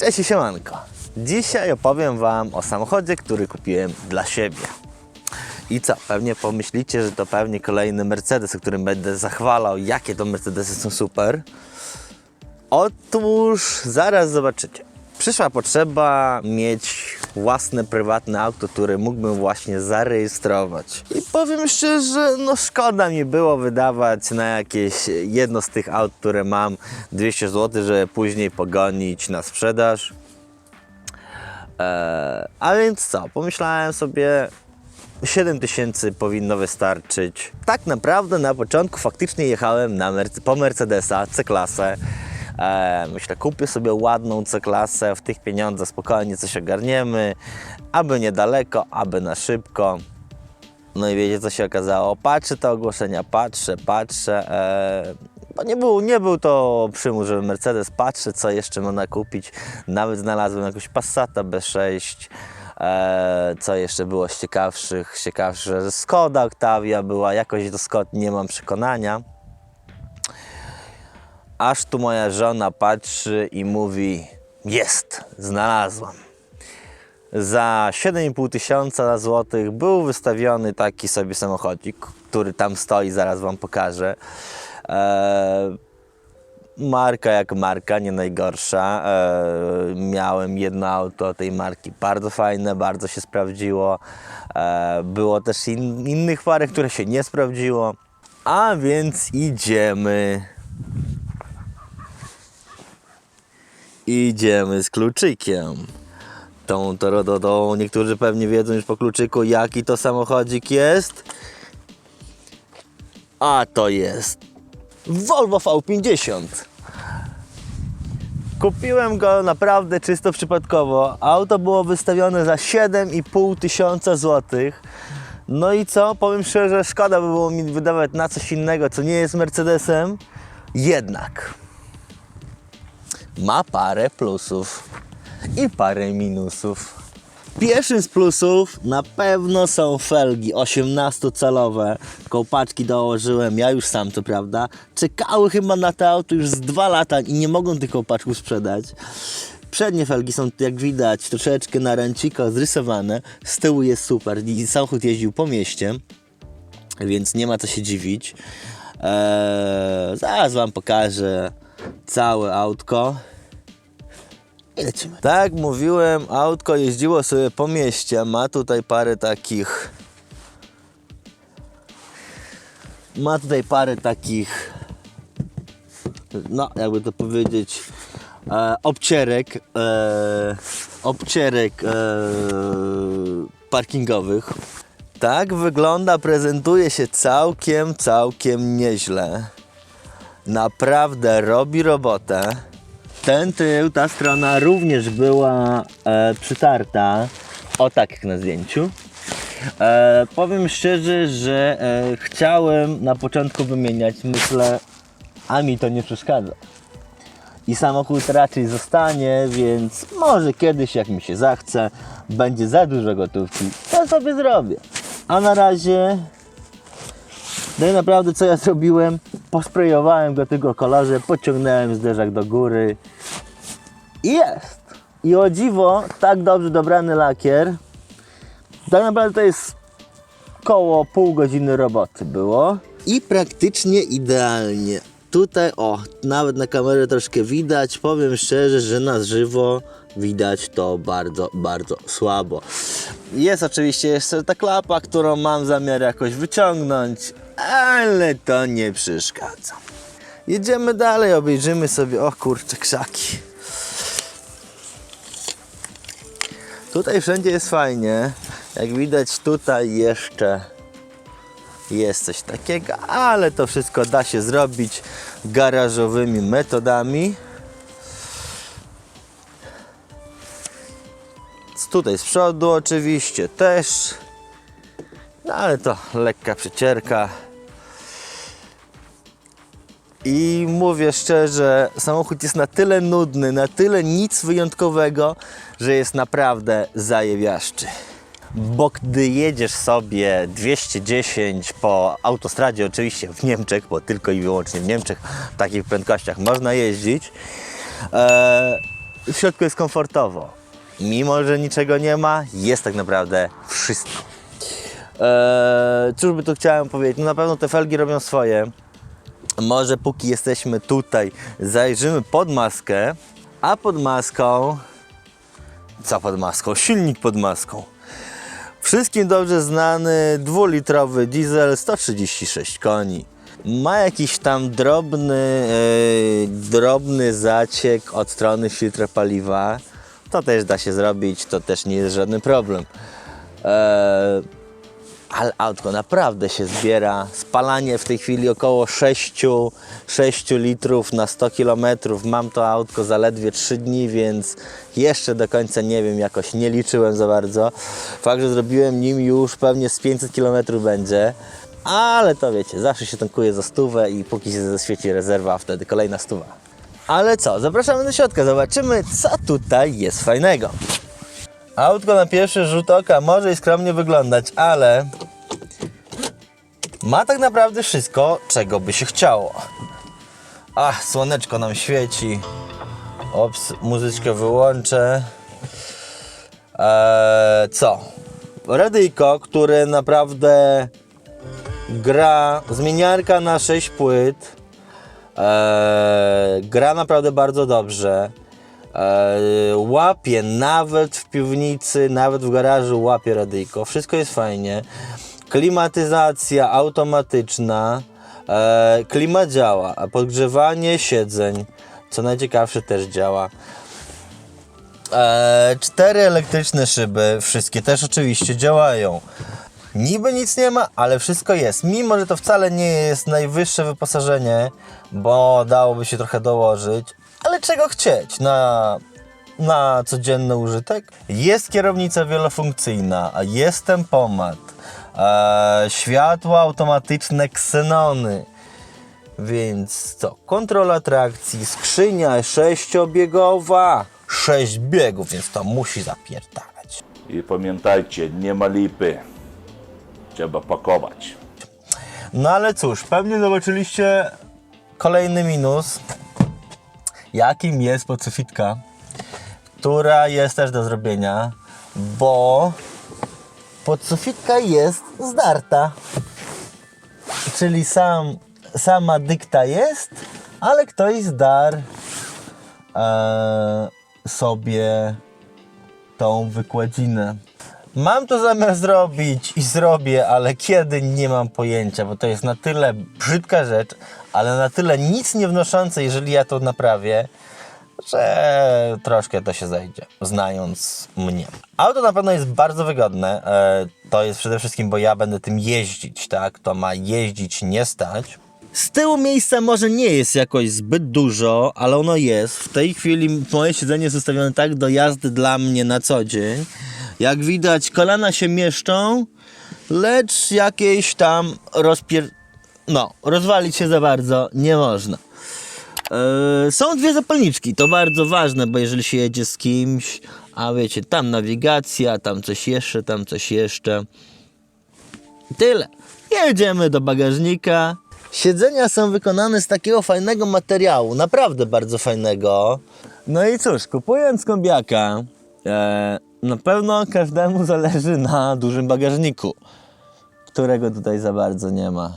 Cześć i siemanko. Dzisiaj opowiem Wam o samochodzie, który kupiłem dla siebie. I co? Pewnie pomyślicie, że to pewnie kolejny Mercedes, o którym będę zachwalał, jakie to Mercedesy są super. Otóż zaraz zobaczycie. Przyszła potrzeba mieć własne prywatne auto, które mógłbym właśnie zarejestrować. I powiem szczerze, no szkoda mi było wydawać na jakieś jedno z tych aut, które mam 200 zł, żeby później pogonić na sprzedaż. Eee, a więc co? Pomyślałem sobie, 7 tysięcy powinno wystarczyć. Tak naprawdę na początku faktycznie jechałem na Merce- po Mercedesa C-klasę. E, myślę, kupię sobie ładną C-klasę, w tych pieniądzach spokojnie coś ogarniemy, aby niedaleko, aby na szybko. No i wiecie co się okazało? Patrzę te ogłoszenia, patrzę, patrzę. E, bo nie był, nie był to przymus, żeby Mercedes patrzę, co jeszcze można kupić. Nawet znalazłem jakąś Passata B6. E, co jeszcze było z ciekawszych? Ciekawsze, Skoda Octavia była, jakoś do Skod nie mam przekonania. Aż tu moja żona patrzy i mówi: Jest, znalazłam. Za 7,5 tysiąca złotych był wystawiony taki sobie samochodzik, który tam stoi, zaraz Wam pokażę. Eee, marka jak marka, nie najgorsza. Eee, miałem jedno auto tej marki, bardzo fajne, bardzo się sprawdziło. Eee, było też in, innych parę, które się nie sprawdziło. A więc idziemy. Idziemy z kluczykiem. Tą, to, niektórzy pewnie wiedzą już po kluczyku, jaki to samochodzik jest. A to jest Volvo V50. Kupiłem go naprawdę czysto przypadkowo. Auto było wystawione za 7,5 tysiąca złotych. No i co? Powiem szczerze, szkoda by było mi wydawać na coś innego, co nie jest Mercedesem. Jednak ma parę plusów i parę minusów. Pierwszym z plusów na pewno są felgi 18-calowe. Kołpaczki dołożyłem, ja już sam co prawda. Czekały chyba na to auto już z dwa lata i nie mogą tych kołpaczków sprzedać. Przednie felgi są, jak widać, troszeczkę na ręcikach zrysowane. Z tyłu jest super i samochód jeździł po mieście, więc nie ma co się dziwić. Eee, zaraz Wam pokażę całe autko. I lecimy. Tak jak mówiłem, autko jeździło sobie po mieście. Ma tutaj parę takich. Ma tutaj parę takich. No, jakby to powiedzieć. E, obcierek. E, obcierek e, parkingowych. Tak wygląda, prezentuje się całkiem, całkiem nieźle. Naprawdę robi robotę. Ten tył, ta strona również była e, przytarta. O tak jak na zdjęciu. E, powiem szczerze, że e, chciałem na początku wymieniać, myślę, a mi to nie przeszkadza. I samochód raczej zostanie, więc może kiedyś, jak mi się zachce, będzie za dużo gotówki, to sobie zrobię. A na razie no i naprawdę co ja zrobiłem? Posprejowałem go tylko kolorze, pociągnąłem zderzak do góry i jest. I o dziwo, tak dobrze dobrany lakier. Tak naprawdę to jest koło pół godziny roboty było. I praktycznie idealnie. Tutaj, o, nawet na kamerę troszkę widać. Powiem szczerze, że na żywo widać to bardzo, bardzo słabo. Jest oczywiście jeszcze ta klapa, którą mam zamiar jakoś wyciągnąć, ale to nie przeszkadza. Jedziemy dalej, obejrzymy sobie, o kurczę, krzaki. Tutaj wszędzie jest fajnie. Jak widać tutaj jeszcze jest coś takiego, ale to wszystko da się zrobić garażowymi metodami. Tutaj z przodu oczywiście też. No ale to lekka przecierka. I mówię szczerze, samochód jest na tyle nudny, na tyle nic wyjątkowego, że jest naprawdę zajebiaszczy. Bo gdy jedziesz sobie 210 po autostradzie, oczywiście w Niemczech, bo tylko i wyłącznie w Niemczech w takich prędkościach można jeździć, e, w środku jest komfortowo. Mimo, że niczego nie ma, jest tak naprawdę wszystko. Eee, cóż by tu chciałem powiedzieć? No na pewno te felgi robią swoje. Może póki jesteśmy tutaj, zajrzymy pod maskę, a pod maską. Co pod maską? Silnik pod maską. Wszystkim dobrze znany dwulitrowy diesel 136 koni. Ma jakiś tam drobny, e, drobny zaciek od strony filtra paliwa. To też da się zrobić, to też nie jest żaden problem. E, ale autko naprawdę się zbiera. Spalanie w tej chwili około 6, 6 litrów na 100 km. Mam to autko zaledwie 3 dni, więc jeszcze do końca nie wiem, jakoś nie liczyłem za bardzo. Fakt, że zrobiłem nim już pewnie z 500 km będzie. Ale to wiecie, zawsze się tankuje za stówę i póki się zaświeci rezerwa, wtedy kolejna stuwa. Ale co, zapraszamy do środka, zobaczymy co tutaj jest fajnego. Autko na pierwszy rzut oka może i skromnie wyglądać, ale ma tak naprawdę wszystko, czego by się chciało. Ach, słoneczko nam świeci. Ops, muzyczkę wyłączę. Eee, co? Radyjko, które naprawdę gra, zmieniarka na 6 płyt. Eee, gra naprawdę bardzo dobrze. Eee, łapie nawet w piwnicy, nawet w garażu łapie radyjko. Wszystko jest fajnie. Klimatyzacja automatyczna. Eee, klimat działa. a Podgrzewanie siedzeń, co najciekawsze, też działa. Eee, cztery elektryczne szyby, wszystkie też oczywiście działają. Niby nic nie ma, ale wszystko jest. Mimo, że to wcale nie jest najwyższe wyposażenie, bo dałoby się trochę dołożyć, ale czego chcieć na, na codzienny użytek? Jest kierownica wielofunkcyjna, a jest tempomat, e, światła automatyczne ksenony. Więc co? Kontrola trakcji, skrzynia sześciobiegowa, sześć biegów, więc to musi zapierdalać. I pamiętajcie, nie ma lipy. Trzeba pakować. No ale cóż, pewnie zobaczyliście kolejny minus, jakim jest podsufitka, która jest też do zrobienia, bo podsufitka jest zdarta. Czyli sam, sama dykta jest, ale ktoś zdarł e, sobie tą wykładzinę. Mam to zamiar zrobić i zrobię, ale kiedy nie mam pojęcia, bo to jest na tyle brzydka rzecz, ale na tyle nic nie wnoszące, jeżeli ja to naprawię, że troszkę to się zajdzie, znając mnie. Auto na pewno jest bardzo wygodne. E, to jest przede wszystkim, bo ja będę tym jeździć, tak? To ma jeździć, nie stać. Z tyłu miejsca może nie jest jakoś zbyt dużo, ale ono jest. W tej chwili moje siedzenie jest ustawione tak do jazdy dla mnie na co dzień. Jak widać, kolana się mieszczą, lecz jakieś tam rozpier... No, rozwalić się za bardzo nie można. Yy, są dwie zapalniczki, to bardzo ważne, bo jeżeli się jedzie z kimś, a wiecie, tam nawigacja, tam coś jeszcze, tam coś jeszcze. Tyle. Jedziemy do bagażnika. Siedzenia są wykonane z takiego fajnego materiału, naprawdę bardzo fajnego. No i cóż, kupując kombiaka, e, na pewno każdemu zależy na dużym bagażniku, którego tutaj za bardzo nie ma.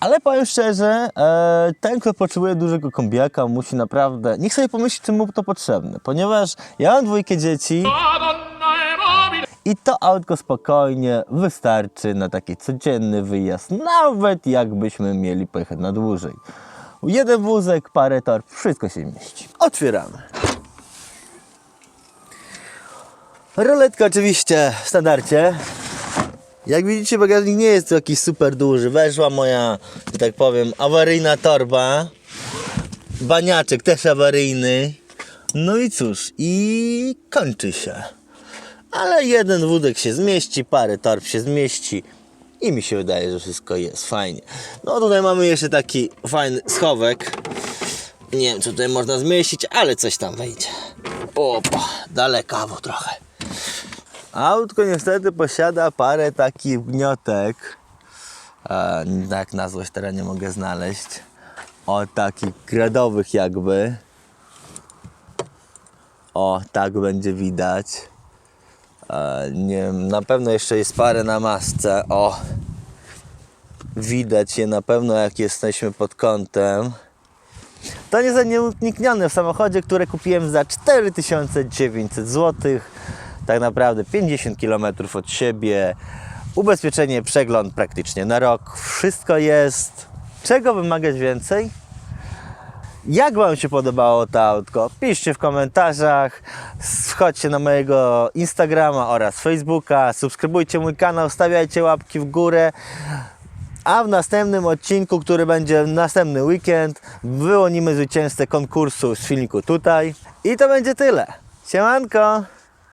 Ale powiem szczerze, e, ten, kto potrzebuje dużego kombiaka, musi naprawdę. Niech sobie pomyśli, czym mu to potrzebne. Ponieważ ja mam dwójkę dzieci i to autko spokojnie wystarczy na taki codzienny wyjazd, nawet jakbyśmy mieli pojechać na dłużej. Jeden wózek, parę torb, wszystko się mieści. Otwieramy. Roletka oczywiście w standardzie. Jak widzicie, bagażnik nie jest jakiś super duży. Weszła moja, że tak powiem, awaryjna torba. Baniaczek też awaryjny. No i cóż, i kończy się. Ale jeden wódek się zmieści, parę torb się zmieści. I mi się wydaje, że wszystko jest fajnie. No tutaj mamy jeszcze taki fajny schowek. Nie wiem, co tutaj można zmieścić, ale coś tam wejdzie. Opa, dalekawo trochę. Autko niestety posiada parę takich gniotek. E, tak na złość teraz nie mogę znaleźć. O, takich gradowych jakby. O, tak będzie widać. E, nie na pewno jeszcze jest parę na masce. O, widać je na pewno jak jesteśmy pod kątem. To nie za nieuniknione w samochodzie, które kupiłem za 4900 zł. Tak naprawdę 50 km od siebie. Ubezpieczenie, przegląd praktycznie na rok. Wszystko jest. Czego wymagać więcej? Jak Wam się podobało to autko? Piszcie w komentarzach, wchodźcie na mojego Instagrama oraz Facebooka, subskrybujcie mój kanał, stawiajcie łapki w górę. A w następnym odcinku, który będzie w następny weekend, wyłonimy zwycięzcę konkursu z filmiku tutaj. I to będzie tyle. Siemanko!